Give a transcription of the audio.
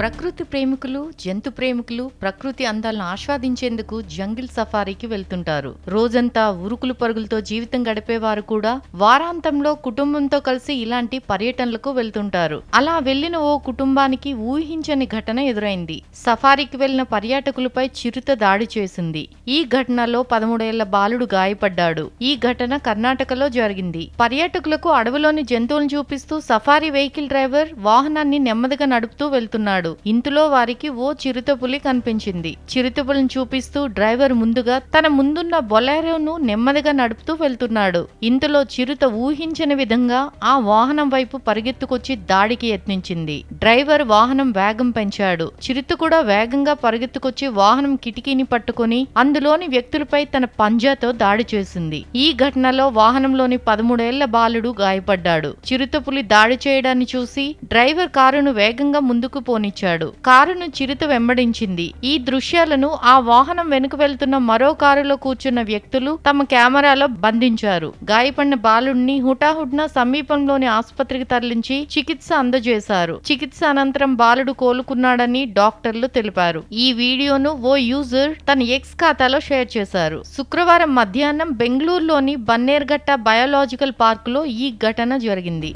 ప్రకృతి ప్రేమికులు జంతు ప్రేమికులు ప్రకృతి అందాలను ఆస్వాదించేందుకు జంగిల్ సఫారీకి వెళ్తుంటారు. రోజంతా ఉరుకులు పరుగులతో జీవితం గడిపేవారు కూడా వారాంతంలో కుటుంబంతో కలిసి ఇలాంటి పర్యటనలకు వెళ్తుంటారు. అలా వెళ్ళిన ఓ కుటుంబానికి ఊహించని ఘటన ఎదురైంది. సఫారీకి వెళ్ళిన పర్యాటకులపై చిరుత దాడి చేసింది. ఈ ఘటనలో పదమూడేళ్ళ బాలుడు గాయపడ్డాడు. ఈ ఘటన కర్ణాటకలో జరిగింది. పర్యాటకులకు అడవిలోని జంతువులను చూపిస్తూ సఫారీ వెహికల్ డ్రైవర్ వాహనాన్ని నెమ్మదిగా నడుపుతూ వెళ్తున్నాడు. ఇంతలో వారికి ఓ చిరుతపులి కనిపించింది. చిరుతపులిని చూపిస్తూ డ్రైవర్ ముందుగా తన ముందున్న బొలారోను నెమ్మదిగా నడుపుతూ వెళ్తున్నాడు. ఇంతలో చిరుత ఊహించిన విధంగా ఆ వాహనం వైపు పరిగెత్తుకొచ్చి దాడికి యత్నించింది. డ్రైవర్ వాహనం వేగం పెంచాడు. చిరుత కూడా వేగంగా పరిగెత్తుకొచ్చి వాహనం కిటికీని పట్టుకొని అందులోని వ్యక్తులపై తన పంజాతో దాడి చేసింది. ఈ ఘటనలో వాహనంలోని పదమూడేళ్ళ బాలుడు గాయపడ్డాడు. చిరుతపులి దాడి చేయడాన్ని చూసి డ్రైవర్ కారును వేగంగా ముందుకు పోనిచ్చాడు. కారును చిరుత వెంబడించింది. ఈ దృశ్యాలను ఆ వాహనం వెనుక వెళ్తున్న మరో కారులో కూర్చున్న వ్యక్తులు తమ కెమెరాలో బంధించారు. గాయపడిన బాలుణ్ణి హుటాహుట్న సమీపంలోని ఆసుపత్రికి తరలించి చికిత్స అందజేశారు. చికిత్స అనంతరం బాలుడు కోలుకున్నాడని డాక్టర్లు తెలిపారు. ఈ వీడియోను ఓ యూజర్ తన ఎక్స్ ఖాతాలో షేర్ చేశారు. శుక్రవారం మధ్యాహ్నం బెంగళూరులోని బన్నేర్ఘట్ట బయోలాజికల్ పార్కులో ఈ ఘటన జరిగింది.